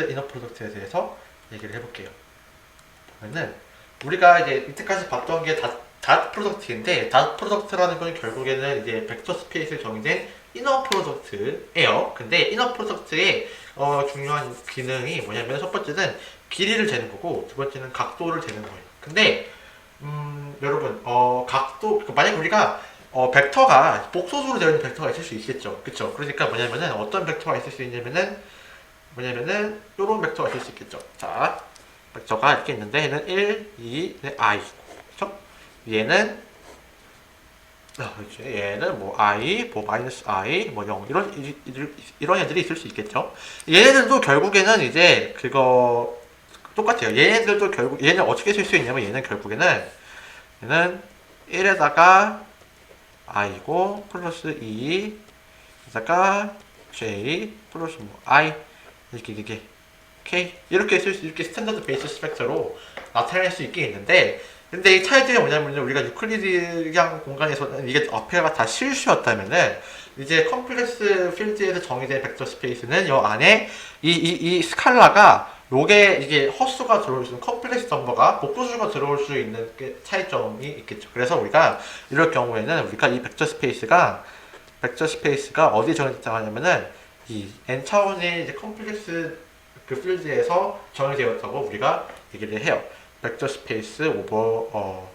컴플렉스 이너 프로덕트에 대해서 얘기를 해볼게요. 보면은 우리가 이제 이때까지 봤던 게 닷, 닷 프로덕트인데 닷 프로덕트라는 건 결국에는 이제 벡터 스페이스에 정의된 이너 프로덕트예요. 근데 이너 프로덕트의 어, 중요한 기능이 뭐냐면 첫 번째는 길이를 재는 거고 두 번째는 각도를 재는 거예요. 근데 음, 여러분 어, 각도 만약 우리가 어, 벡터가 복소수로 되어 있는 벡터가 있을 수 있겠죠. 그쵸? 그러니까 뭐냐면은 어떤 벡터가 있을 수 있냐면은 뭐냐면은 요런 벡터가 있을 수 있겠죠. 자, 벡터가 이렇게 있는데 얘는 1, 2, 네, i. 그쵸? 얘는 아, 그렇죠. 얘는 뭐 i, 뭐 마이너스 i, 뭐 0, 이런 이- 이- 이런 애들이 있을 수 있겠죠. 얘네들도 결국에는 이제 그거 똑같아요. 얘네들도 결국 얘는 어떻게 쓸 수 있냐면 얘는 결국에는 얘는 1에다가 i고 플러스 2 에다가 j 플러스 뭐 i 이렇게 이렇게. k 이렇게 쓸 수 이렇게 스탠다드 베이스 스펙터로 나타낼 수 있게 있는데 근데 이 차이점이 뭐냐면 우리가 유클리드형 공간에서는 이게 앞에가 다 실수였다면은 이제 컴플렉스 필드에서 정의된 벡터 스페이스는 이 안에 이, 이, 이 스칼라가 요게 이게 허수가 들어올 수 있는 컴플렉스 넘버가 복소수가 들어올 수 있는 게 차이점이 있겠죠. 그래서 우리가 이럴 경우에는 우리가 이 벡터 스페이스가 벡터 스페이스가 어디에 정의됐다고 하냐면은 이 n 차원의 이제 컴플렉스 그 필드에서 정의되었다고 우리가 얘기를 해요. 벡터 스페이스 오버 어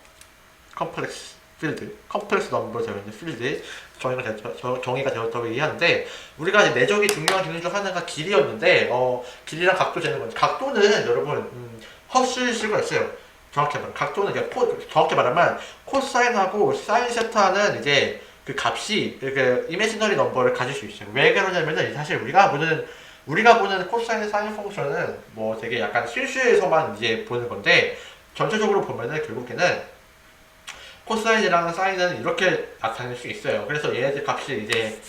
컴플렉스 필드, 컴플렉스 넘버 되어 있는 필드 정의가 저- 정의가 되었다고 얘기하는데 우리가 이제 내적이 중요한 기능 중 하나가 길이였는데 어 길이랑 각도 재는 건데 각도는 여러분 음, 허수일 수가 있어요. 정확히 말하면 각도는 이제 코, 정확히 말하면 코사인하고 사인 세타는 이제 그 값이 그 이미지너리 넘버를 가질 수 있어요. 왜 그러냐면은 사실 우리가 보는 우리가 보는 코사인 사인 펑션은 뭐 되게 약간 실수에서만 이제 보는 건데 전체적으로 보면은 결국에는 코사인이랑 사인은 이렇게 나타낼 수 있어요. 그래서 얘네들 값이 이제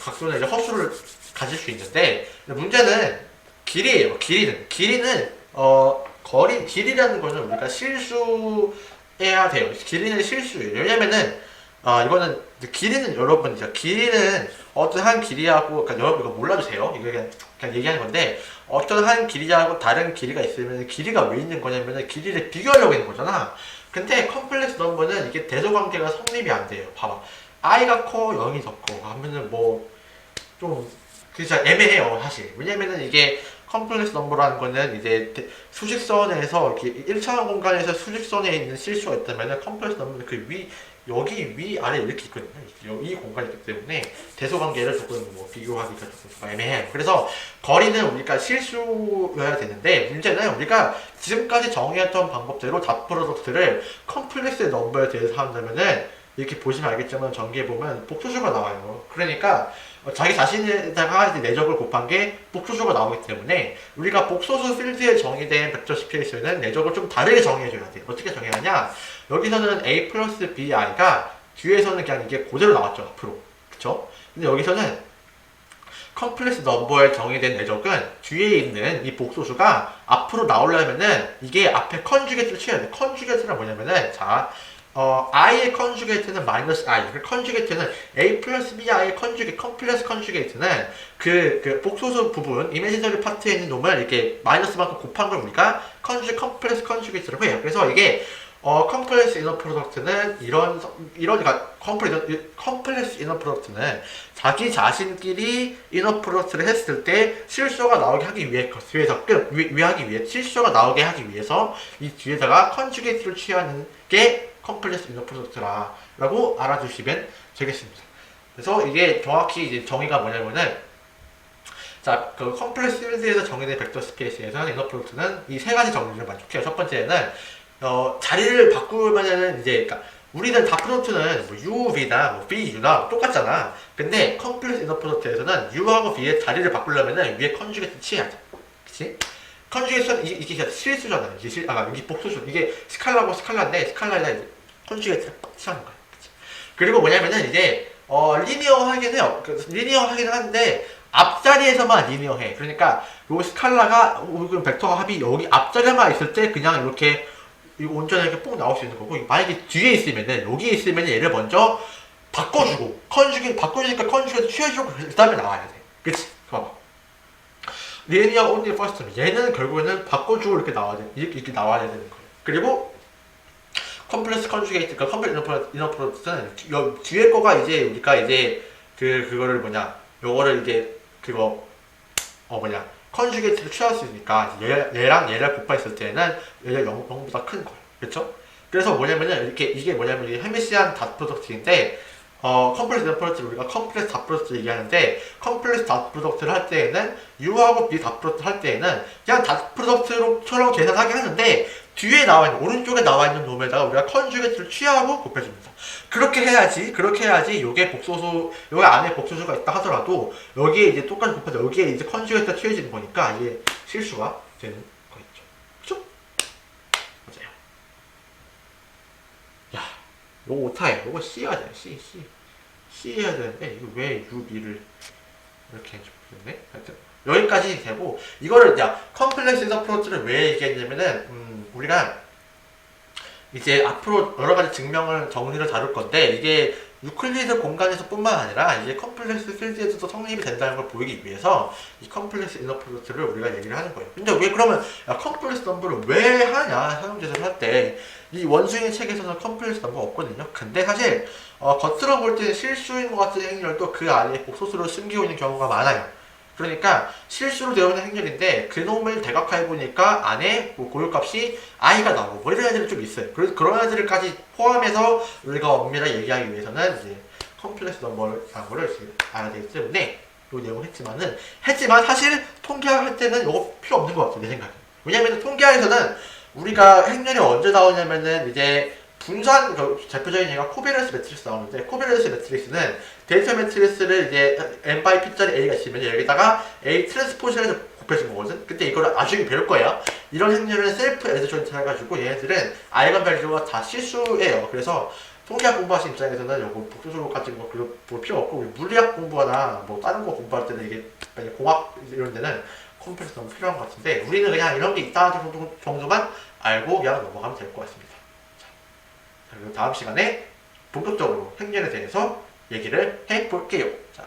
각도는 이제 허수를 가질 수 있는데 문제는 길이에요. 길이는 길이는 어 거리 길이라는 거는 우리가 실수해야 돼요. 길이는 실수예요. 왜냐면은 아 이거는 길이는 여러분 길이는 어떠한 길이하고 그러니까 여러분 이거 몰라도 돼요. 이거 그냥, 그냥 얘기하는 건데 어떠한 길이하고 다른 길이가 있으면 길이가 왜 있는 거냐면은 길이를 비교하려고 있는 거잖아. 근데 컴플렉스 넘버는 이게 대소 관계가 성립이 안 돼요. 봐봐. i가 커 0이 더 커. 하면은 뭐좀 진짜 애매해요 사실. 왜냐면은 이게 컴플렉스 넘버라는 거는 이제 대- 수직선에서 이렇게 1차원 공간에서 수직선에 있는 실수가 있다면은 컴플렉스 넘버는 그 위 여기 위 아래 이렇게 있거든요. 이- 이 공간이 있기 때문에 대소 관계를 조금 뭐 비교하기가 조금 애매해요. 그래서 거리는 우리가 실수여야 되는데 문제는 우리가 지금까지 정의했던 방법대로 다 프로덕트를 컴플렉스 넘버에 대해서 한다면은 이렇게 보시면 알겠지만 전기에 보면 복소수가 나와요. 그러니까 어, 자기 자신에다가 내적을 곱한 게 복소수가 나오기 때문에 우리가 복소수 필드에 정의된 벡터 스페이스는 내적을 좀 다르게 정의해줘야 돼요. 어떻게 정의하냐? 여기서는 a 플러스 bi가 뒤에서는 그냥 이게 그대로 나왔죠 앞으로, 그쵸? 근데 여기서는 컴플렉스 넘버에 정의된 내적은 뒤에 있는 이 복소수가 앞으로 나오려면은 이게 앞에 컨주게이트를 취해야 돼. 컨주게이트가 뭐냐면은 자, 어, i의 컨주게이트는 마이너스 i. 그 컨주게이트는 a 플러스 bi의 컨주게이트, 컴플렉스 컨주게이트는 그, 그 복소수 부분, 이미지너리 파트에 있는 놈을 이렇게 마이너스만큼 곱한 걸 우리가 컨주, 컴플렉스 컨주게이트라고 해요. 그래서 이게 어, 컴플렉스 이너 프로덕트는 이런, 성- 이런, 그러니까 컴플렉스, 이너 프로덕트는 자기 자신끼리 이너 프로덕트를 했을 때 실수가 나오게 하기 위해, 뒤에서 끝, 위, 위 하기 위해, 실수가 나오게 하기 위해서 이 뒤에다가 컨주게이트를 취하는 게 컴플렉스 이너 프로덕트라, 라고 알아주시면 되겠습니다. 그래서 이게 정확히 이제 정의가 뭐냐면은, 자, 그 컴플렉스 필드에서 정의된 벡터 스페이스에서는 이너 프로덕트는 이 세 가지 정의를 만족해요. 첫 번째는 어, 자리를 바꾸면은 이제 그러니까 우리는 다 프로덕트는 뭐 U, V나 뭐 V, U나 똑같잖아. 근데 컴플렉스 이너 프로덕트에서는 U하고 V의 자리를 바꾸려면은 위에 컨주게이트 취해야 돼. 그치? 컨주게이트는 이- 이게 실수잖아요. 이게 실, 아, 이게 복수수. 이게 스칼라고 스칼라인데 스칼라에다 이제 컨주게이트를 빡 취하는 거야. 그치? 그리고 뭐냐면은 이제 어, 리니어하긴 해요. 그, 리니어하긴 한데 앞자리에서만 리니어해. 그러니까 요 스칼라가 혹은 벡터 합이 여기 앞자리만 있을 때 그냥 이렇게 이 온전하게 이렇게 뽕 나올 수 있는 거고 만약에 뒤에 있으면은 여기에 있으면 얘를 먼저 바꿔주고 컨주기 바꿔주니까 컨주기에서 취해주고 그 다음에 나와야 돼. 그치? 봐봐. 리니어 온리 퍼스트 얘는 결국에는 바꿔주고 이렇게 나와야 돼 이렇게, 이렇게 나와야 되는 거예요. 그리고 컴플렉스 컨주게이트, 그러니까 컴플렉스 이너 프로덕트는 여- 뒤에 거가 이제 우리가 이제 그 그거를 뭐냐 요거를 이제 그거 어 뭐냐 컨주게이트를 취할 수 있으니까 얘, 얘랑 얘를 곱했을 때는 얘가 0, 0보다 큰 거예요. 그렇죠? 그래서 뭐냐면은 이렇게 이게 뭐냐면 이게 헤미시안 닷 프로덕트인데 어 컴플렉스 닷 프로덕트를 우리가 컴플렉스 닷 프로덕트 얘기하는데 컴플렉스 닷 프로덕트를 할 때에는 U하고 B 닷 프로덕트 할 때에는 그냥 닷 프로덕트로처럼 계산하긴 하는데 뒤에 나와 있는 오른쪽에 나와 있는 놈에다가 우리가 컨주게이트를 취하고 곱해줍니다. 그렇게 해야지 그렇게 해야지 요게 복소수 여기 안에 복소수가 있다 하더라도 여기에 이제 똑같이 곱해서 여기에 이제 컨주게이트가 취해지는 거니까 이게 실수가 되는 거겠죠. 그렇죠? 맞아요. 야, 요거 오타예요. 요거 C 해야 돼. C, C. C 해야 되는데 이거 왜 U, B를 이렇게 해줬네? 하여튼 여기까지 되고 이거를 야 컴플렉스 어프로치를 왜 얘기했냐면은 음, 우리가 이제 앞으로 여러 가지 증명을 정리를 다룰 건데 이게 유클리드 공간에서 뿐만 아니라 이제 컴플렉스 필드에서도 성립이 된다는 걸 보이기 위해서 이 컴플렉스 이너 프로덕트를 우리가 얘기를 하는 거예요. 근데 왜 그러면 야, 컴플렉스 넘버를 왜 하냐 사용제를 할 때 이 원수인 책에서는 컴플렉스 넘버 없거든요. 근데 사실 어, 겉으로 볼 때는 실수인 것 같은 행렬도 그 안에 복소수를 숨기고 있는 경우가 많아요. 그러니까 실수로 되어 있는 행렬인데 그놈을 대각해 보니까 안에 뭐 고유값이 i가 나오고 뭐 이런 애들이 좀 있어요. 그래서 그런 애들까지 포함해서 우리가 엄밀하게 얘기하기 위해서는 이제 컴플렉스 넘버라는 거를 이제 알아야 되기 때문에 요 내용을 했지만은 했지만 사실 통계할 때는 이거 필요 없는 것 같아요 내 생각에. 왜냐면 통계학에서는 우리가 행렬이 언제 나오냐면은 이제 분산 그 대표적인 예가 코베레스 매트리스 나오는데 코베레스 매트리스는 데이터 매트리스를 이제 n by p짜리 a가 있으면 여기다가 a 트랜스포즈해서 곱해준 거거든. 근데 이거를 나중에 배울 거예요. 이런 행렬은 셀프 에디션트 해가지고 얘네들은 아이건 밸류가 다 실수예요. 그래서 통계학 공부하신 입장에서는 요거 복수수로 가지고 뭐 그걸 볼 필요 없고 물리학 공부나 뭐 다른 거 공부할 때는 이게 공학 이런 데는 컴플렉스 너무 필요한 것 같은데 우리는 그냥 이런 게 있다 정도, 정도만 알고 그냥 넘어가면 될 것 같습니다. 자, 그리고 다음 시간에 본격적으로 행렬에 대해서 얘기를 해볼게요. 자,